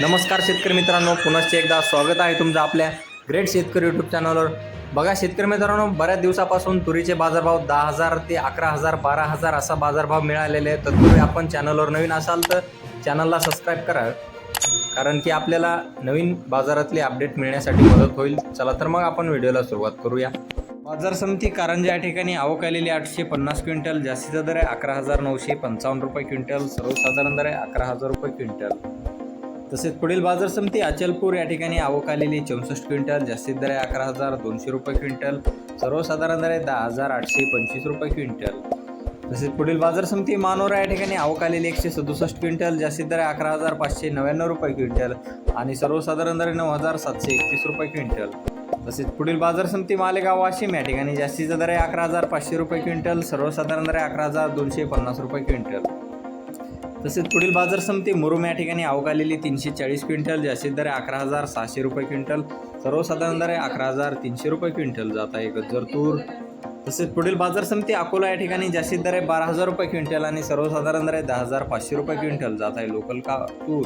नमस्कार शेतकरी मित्रांनो पुनश्च एकदा स्वागत आहे तुमचं आपल्या ग्रेट शेतकरी यूट्यूब चॅनलवर बघा शेतकरी मित्रांनो बऱ्याच दिवसापासून तुरीचे बाजारभाव दहा हजार ते अकरा हजार बारा हजार असा बाजारभाव मिळालेले आहे तत्पूर्वी आपण चॅनलवर नवीन असाल तर चॅनलला सबस्क्राईब करा. कारण की आपल्याला नवीन बाजारातले अपडेट मिळण्यासाठी मदत होईल. चला तर मग आपण व्हिडिओला सुरुवात करूया. बाजार समिती कारंजा या ठिकाणी आवक आलेली आठशे पन्नास क्विंटल जास्तीचा दर आहे अकरा हजार नऊशे पंचावन्न रुपये क्विंटल सर्वसाधारण दर आहे अकरा हजार रुपये क्विंटल. तसेच पुढील बाजार समिती अचलपूर या ठिकाणी आवक आलेली चौसष्ट क्विंटल जास्तीत दर आहे अकरा हजार दोनशे रुपये क्विंटल सर्वसाधारण दर आहे दहा हजार आठशे पंचवीस रुपये क्विंटल. तसेच पुढील बाजार समिती मानोरा या ठिकाणी आवक आलेली एकशे सदुसष्ट क्विंटल जास्तीत दर आहे अकरा हजार पाचशे नव्याण्णव रुपये क्विंटल आणि सर्वसाधारण दर नऊ हजार सातशे एकतीस रुपये क्विंटल. तसेच पुढील बाजार समिती मालेगाव वाशिम या ठिकाणी जास्तीचा दर आहे अकरा हजार पाचशे रुपये क्विंटल सर्वसाधारण दर आहे अकरा हजार दोनशे पन्नास रुपये क्विंटल. तसेच पुढील बाजार समिती मुरुम या ठिकाणी अवघालेली तीनशे चाळीस क्विंटल जास्तीत दर आहे अकरा हजार सहाशे रुपये क्विंटल सर्वसाधारण दर अकरा हजार तीनशे रुपये क्विंटल जात आहे गज्जर तूर. तसेच पुढील बाजार समिती अकोला या ठिकाणी जास्तीत दर आहे बारा हजार रुपये क्विंटल आणि सर्वसाधारण दर आहे दहा हजार पाचशे रुपये क्विंटल जात आहे लोकल का तूर.